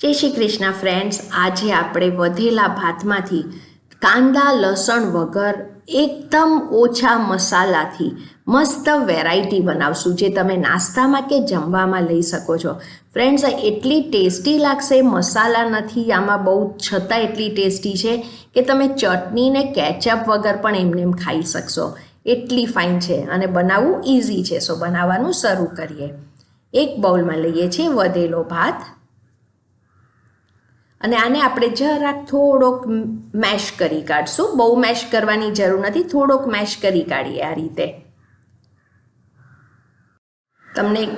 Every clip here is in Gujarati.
જય શ્રી કૃષ્ણ ફ્રેન્ડ્સ આજે આપણે વધેલા ભાતમાંથી કાંદા, લસણ વગર એકદમ ઓછા મસાલાથી મસ્ત વેરાયટી બનાવશું, જે તમે નાસ્તામાં કે જમવામાં લઈ શકો છો. ફ્રેન્ડ્સ એટલી ટેસ્ટી લાગશે, મસાલા નથી, આમાં બહુ છતાં એટલી ટેસ્ટી છે કે તમે ચટણી ને કેચઅપ વગર પણ એમને એમ ખાઈ શકશો. એટલી ફાઇન છે અને બનાવવું ઇઝી છે. સો બનાવવાનું શરૂ કરીએ. એક બાઉલમાં લઈએ છીએ વધેલો ભાત. અને આને આપણે જરાક થોડોક મેશ કરી કાઢશું. બહુ મેશ કરવાની જરૂર નથી. થોડોક મેશ કરી કાઢીએ આ રીતે. તમને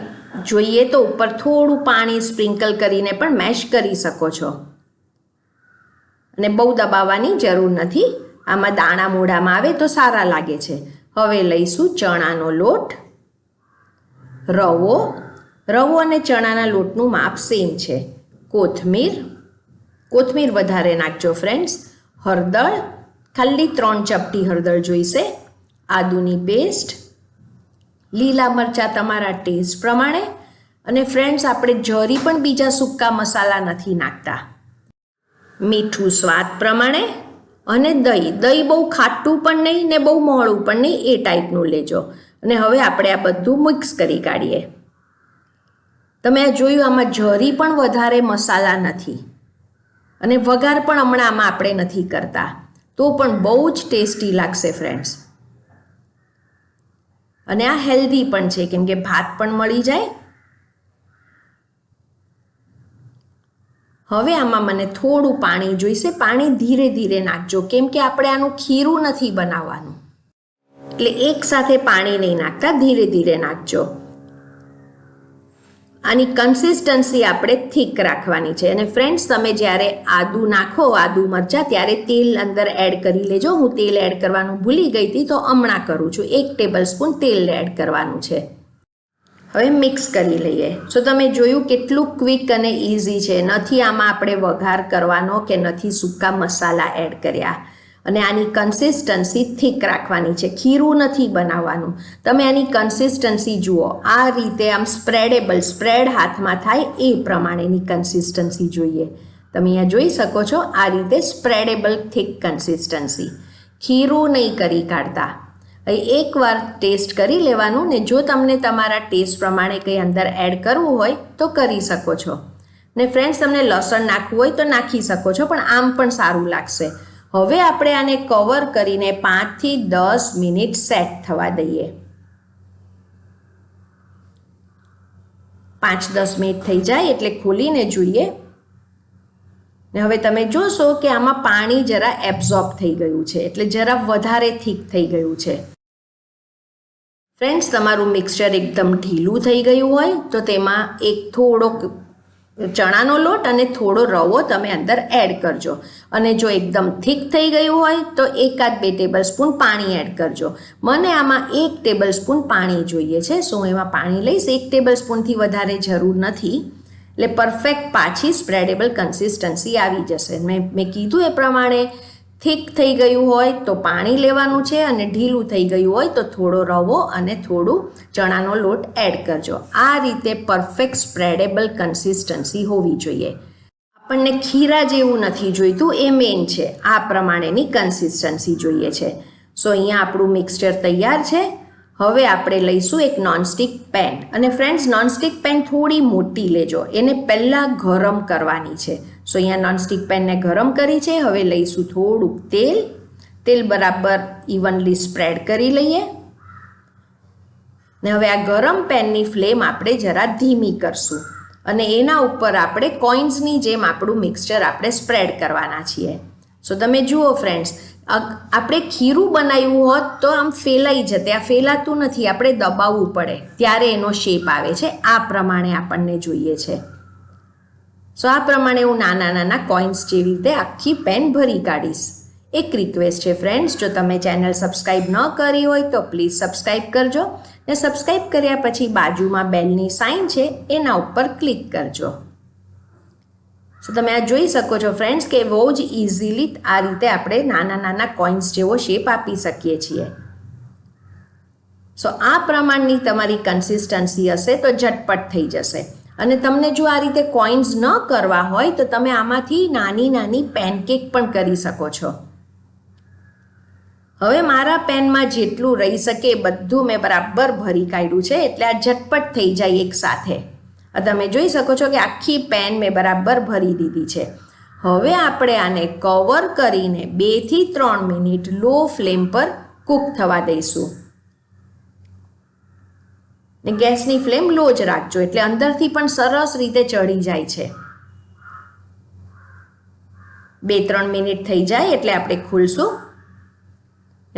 જોઈએ તો ઉપર થોડું પાણી સ્પ્રિંકલ કરીને પણ મેશ કરી શકો છો. અને બહુ દબાવવાની જરૂર નથી. આમાં દાણા મોઢામાં આવે તો સારા લાગે છે. હવે લઈશું ચણાનો લોટ. રવો. રવો અને ચણાના લોટનું માપ સેમ છે. કોથમીર. કોથમીર વધારે નાખજો ફ્રેન્ડ્સ હળદર, ખાલી ત્રણ ચપટી હળદર જોઈશે. આદુની પેસ્ટ લીલા મરચાં તમારા ટેસ્ટ પ્રમાણે. અને ફ્રેન્ડ્સ આપણે જરી પણ બીજા સૂકા મસાલા નથી નાખતા. મીઠું સ્વાદ પ્રમાણે. અને દહીં. દહીં બહુ ખાટું પણ નહીં ને બહુ મોળું પણ નહીં, એ ટાઈપનું લેજો. અને હવે આપણે આ બધું મિક્સ કરી કાઢીએ. તમે આ જોયું, આમાં જરી પણ વધારે મસાલા નથી. અને વઘાર પણ હમણાં આમાં આપણે નથી કરતા. તો પણ બહુ જ ટેસ્ટી લાગશે ફ્રેન્ડ્સ અને આ હેલ્ધી પણ છે, કેમ કે ભાત પણ મળી જાય. હવે આમાં મને થોડું પાણી જોઈશે. પાણી ધીરે ધીરે નાખજો, કેમ કે આપણે આનું ખીરું નથી બનાવવાનું. એટલે એક સાથે પાણી નહીં નાખતા, ધીરે ધીરે નાખજો. આની કન્સિસ્ટન્સી આપણે થીક રાખવાની છે. અને ફ્રેન્ડ્સ તમે જ્યારે આદુ નાખો, આદુ મરચાં, ત્યારે તેલ અંદર એડ કરી લેજો. હું તેલ એડ કરવાનું ભૂલી ગઈ હતી, તો હમણાં કરું છું. એક ટેબલ સ્પૂન તેલ એડ કરવાનું છે. હવે મિક્સ કરી લઈએ. સો તમે જોયું કેટલું ક્વિક અને ઇઝી છે. નથી આમાં આપણે વઘાર કરવાનો કે નથી સૂકા મસાલા એડ કર્યા. અને આની કન્સિસ્ટન્સી થીક રાખવાની છે. ખીરું નથી બનાવવાનું. તમે આની કન્સિસ્ટન્સી જુઓ. આ રીતે આમ સ્પ્રેડેબલ સ્પ્રેડ હાથમાં થાય એ પ્રમાણેની કન્સિસ્ટન્સી જોઈએ. તમે અહીંયા જોઈ શકો છો આ રીતે સ્પ્રેડેબલ થીક કન્સિસ્ટન્સી ખીરું નહીં કરી કાઢતા. એકવાર ટેસ્ટ કરી લેવાનું ને જો તમને તમારા ટેસ્ટ પ્રમાણે કંઈ અંદર એડ કરવું હોય તો કરી શકો છો. ને ફ્રેન્ડ્સ તમને લસણ નાખવું હોય તો નાખી શકો છો, પણ આમ પણ સારું લાગશે. હવે આપણે આને કવર કરીને પાંચથી દસ મિનિટ સેટ થવા દઈએ. પાંચ દસ મિનિટ થઈ જાય એટલે ખોલીને જોઈએ. ને હવે તમે જોશો કે આમાં પાણી જરા એબ્ઝોર્બ થઈ ગયું છે, એટલે જરા વધારે થીક થઈ ગયું છે. ફ્રેન્ડ્સ તમારું મિક્સચર એકદમ ઢીલું થઈ ગયું હોય, તો તેમાં એક થોડોક ચણાનો લોટ અને થોડો રવો તમે અંદર એડ કરજો. અને જો એકદમ થીક થઈ ગયું હોય તો એકાદ બે ટેબલ સ્પૂન પાણી એડ કરજો. મને આમાં એક ટેબલ સ્પૂન પાણી જોઈએ છે, સો હું એમાં પાણી લઈશ. એક ટેબલ સ્પૂનથી વધારે જરૂર નથી. એટલે પરફેક્ટ પાછી સ્પ્રેડેબલ કન્સિસ્ટન્સી આવી જશે. મેં મેં કીધું એ પ્રમાણે થીક થઈ ગયું હોય તો પાણી લેવાનું છે અને ઢીલું થઈ ગયું હોય તો થોડો રવો અને થોડું ચણાનો લોટ એડ કરજો. આ રીતે પરફેક્ટ સ્પ્રેડેબલ કન્સિસ્ટન્સી હોવી જોઈએ. આપણને ખીરા જેવું નથી જોઈતું, એ મેઇન છે. આ પ્રમાણેની કન્સિસ્ટન્સી જોઈએ છે. સો, અહીંયા આપણું મિક્સચર તૈયાર છે. હવે આપણે લઈશું એક નોનસ્ટિક પેન. અને ફ્રેન્ડ્સ, નોનસ્ટિક પેન થોડી મોટી લેજો. એને પહેલાં ગરમ કરવાની છે. સો અહીંયા નોનસ્ટિક પેનને ગરમ કરી છે. હવે લઈશું થોડુંક તેલ. તેલ બરાબર ઇવનલી સ્પ્રેડ કરી લઈએ. ને હવે આ ગરમ પેનની ફ્લેમ આપણે જરા ધીમી કરશું. અને એના ઉપર આપણે કોઇન્સની જેમ આપણું મિક્સચર આપણે સ્પ્રેડ કરવાના છીએ. સો તમે જુઓ ફ્રેન્ડ્સ આપણે ખીરું બનાવ્યું હોત તો આમ ફેલાઈ જતે. આ ફેલાતું નથી, આપણે દબાવવું પડે. ત્યારે એનો શેપ આવે છે. આ પ્રમાણે આપણને જોઈએ છે. સો આ પ્રમાણે હું નાના નાના કોઇન્સ જેવી રીતે આખી પેન ભરી કાઢીશ. એક રિક્વેસ્ટ છે ફ્રેન્ડ્સ જો તમે ચેનલ સબસ્ક્રાઈબ ન કરી હોય તો પ્લીઝ સબસ્ક્રાઈબ કરજો ને સબસ્ક્રાઈબ કર્યા પછી બાજુમાં બેલની સાઇન છે, એના ઉપર ક્લિક કરજો. સો તમે આ જોઈ શકો છો ફ્રેન્ડ્સ કે બહુ જ ઇઝીલી આ રીતે આપણે નાના નાના કોઇન્સ જેવો શેપ આપી શકીએ છીએ. સો આ પ્રમાણની તમારી કન્સિસ્ટન્સી હશે તો ઝટપટ થઈ જશે. અને તમને જો આ રીતે કોઇન્સ ન કરવા હોય, તો તમે આમાંથી નાની નાની પેનકેક પણ કરી શકો છો. હવે મારા પેનમાં જેટલું રહી શકે બધું મેં બરાબર ભરી કાઢ્યું છે, એટલે આ ઝટપટ થઈ જાય એક સાથે. તમે જોઈ શકો છો કે આખી પેન મેં બરાબર ભરી દીધી છે. હવે આપણે આને કવર કરીને બેથી ત્રણ મિનિટ લો ફ્લેમ પર કૂક થવા દઈશું. ને ગેસની ફ્લેમ લો જ રાખજો એટલે અંદરથી પણ સરસ રીતે ચડી જાય છે. બે ત્રણ મિનિટ થઈ જાય એટલે આપણે ખોલશું.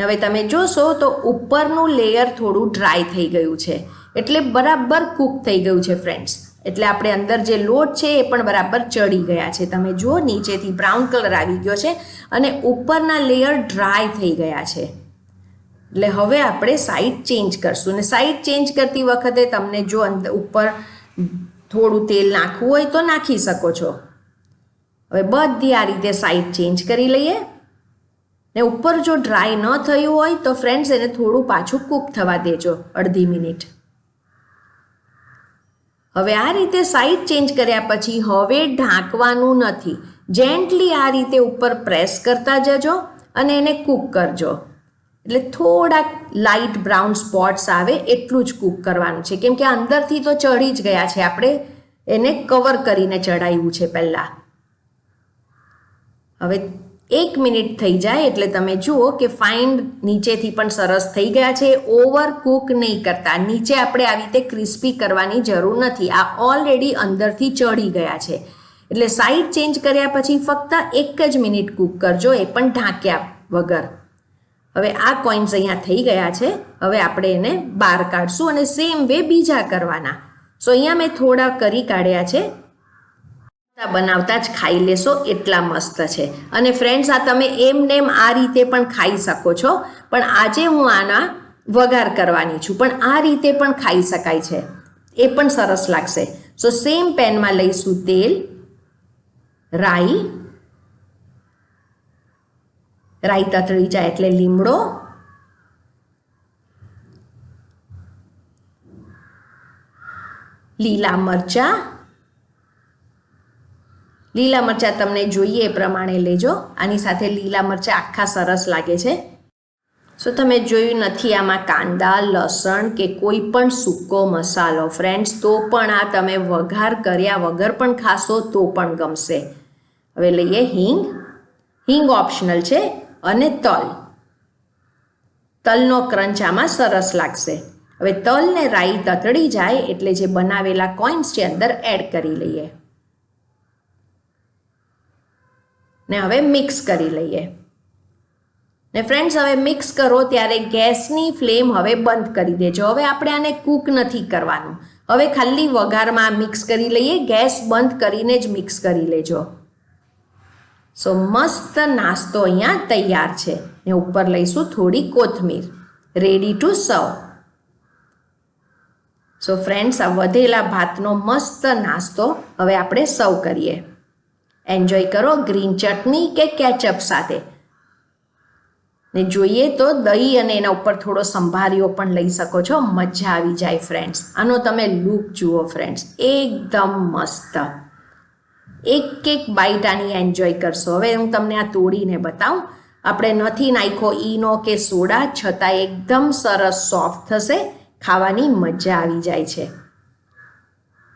હવે તમે જોશો તો ઉપરનું લેયર થોડું ડ્રાય થઈ ગયું છે. એટલે બરાબર કૂક થઈ ગયું છે, ફ્રેન્ડ્સ. એટલે આપણે અંદર જે લોટ છે એ પણ બરાબર ચડી ગયા છે. તમે જુઓ, નીચેથી બ્રાઉન કલર આવી ગયો છે અને ઉપરના લેયર ડ્રાય થઈ ગયા છે. એટલે હવે આપણે સાઈડ ચેન્જ કરશું. ને સાઈડ ચેન્જ કરતી વખતે તમને જો અંદર ઉપર થોડું તેલ નાખવું હોય તો નાખી શકો છો. હવે બધી આ રીતે સાઈડ ચેન્જ કરી લઈએ. ને ઉપર જો ડ્રાય ન થયું હોય તો ફ્રેન્ડ્સ એને થોડું પાછું કૂક થવા દેજો, અડધી મિનિટ. હવે આ રીતે સાઈડ ચેન્જ કર્યા પછી હવે ઢાંકવાનું નથી. જેન્ટલી આ રીતે ઉપર પ્રેસ કરતા જજો અને એને કૂક કરજો. એટલે થોડાક લાઇટ બ્રાઉન સ્પોટ્સ આવે એટલું જ કૂક કરવાનું છે. કેમ કે અંદરથી તો ચડી જ ગયા છે આપણે. એને કવર કરીને ચડાવ્યું છે પહેલાં. હવે એક મિનિટ થઈ જાય એટલે તમે જુઓ કે ફાઇન નીચેથી પણ સરસ થઈ ગયા છે. ઓવર કૂક નહીં કરતા. નીચે આપણે આવી રીતે ક્રિસ્પી કરવાની જરૂર નથી. આ ઓલરેડી અંદરથી ચડી ગયા છે. એટલે સાઈડ ચેન્જ કર્યા પછી ફક્ત એક જ મિનિટ કૂક કરજો, એ પણ ઢાંક્યા વગર. હવે આ કોઈન્સ અહીંયા થઈ ગયા છે. હવે આપણે એને બહાર કાઢશું અને સેમ વે બીજા કરવાના. સો અહીંયા મેં થોડા કરી કાઢ્યા છે. બનાવતા જ ખાઈ લેશો, એટલા મસ્ત છે. અને ફ્રેન્ડ્સ આ તમે એમ નેમ આ રીતે પણ ખાઈ શકો છો. પણ આજે હું આના વઘાર કરવાની છું. પણ આ રીતે પણ ખાઈ શકાય છે. એ પણ સરસ લાગશે. સો સેમ પેનમાં લઈશું તેલ, રાઈ રાઈ તતળી જાય એટલે લીમડો લીલા મરચાં લીલા મરચાં તમને જોઈએ એ પ્રમાણે લેજો. આની સાથે લીલા મરચાં આખા સરસ લાગે છે. સો તમે જોયું નથી આમાં કાંદા, લસણ કે કોઈ પણ સૂકો મસાલો. ફ્રેન્ડ્સ, તો પણ આ તમે વઘાર કર્યા વગર પણ ખાશો તો પણ ગમશે. હવે લઈએ હિંગ. હિંગ ઓપ્શનલ છે. અને તલ. તલનો ક્રંચ આમાં સરસ લાગશે. હવે તલને રાઈ તતડી જાય એટલે જે બનાવેલા કોઇન્સ છે અંદર એડ કરી લઈએ. ને હવે મિક્સ કરી લઈએ. ને ફ્રેન્ડ્સ હવે મિક્સ કરો ત્યારે ગેસની ફ્લેમ હવે બંધ કરી દેજો. હવે આપણે આને કૂક નથી કરવાનું. હવે ખાલી વઘારમાં મિક્સ કરી લઈએ. ગેસ બંધ કરીને જ મિક્સ કરી લેજો. સો મસ્ત નાસ્તો અહીંયા તૈયાર છે. ને ઉપર લઈશું થોડી કોથમીર. રેડી ટુ સર્વ સો ફ્રેન્ડ્સ આ વધેલા ભાતનો મસ્ત નાસ્તો હવે આપણે સર્વ કરીએ. એન્જોય કરો ગ્રીન ચટણી કે કેચઅપ સાથે. ને જોઈએ તો દહીં અને એના ઉપર થોડો સંભારીઓ પણ લઈ શકો છો. મજા આવી જાય ફ્રેન્ડ્સ આનો તમે લુક જુઓ ફ્રેન્ડ્સ એકદમ મસ્ત. એક એક બાઈટ આની એન્જોય કરશો. હવે હું તમને આ તોડીને બતાવું. આપણે નથી નાખ્યો ઈનો કે સોડા, છતાં એકદમ સરસ સોફ્ટ થશે. ખાવાની મજા આવી જાય છે.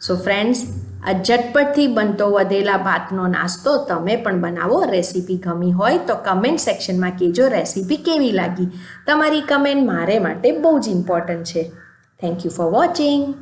સો ફ્રેન્ડ્સ આ ઝટપટથી બનતો વધેલા ભાતનો નાસ્તો તમે પણ બનાવો. રેસીપી ગમી હોય તો કમેન્ટ સેક્શનમાં કહેજો રેસીપી કેવી લાગી. તમારી કમેન્ટ મારે માટે બહુ જ ઇમ્પોર્ટન્ટ છે. Thank you for watching